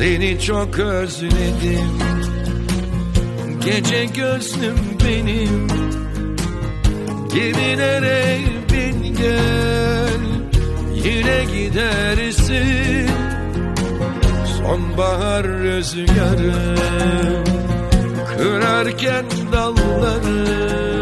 Seni çok özledim. Gece gözlüm benim. Gemilere bin gel Yine gidersin. Sonbahar rüzgarı Kırarken dalları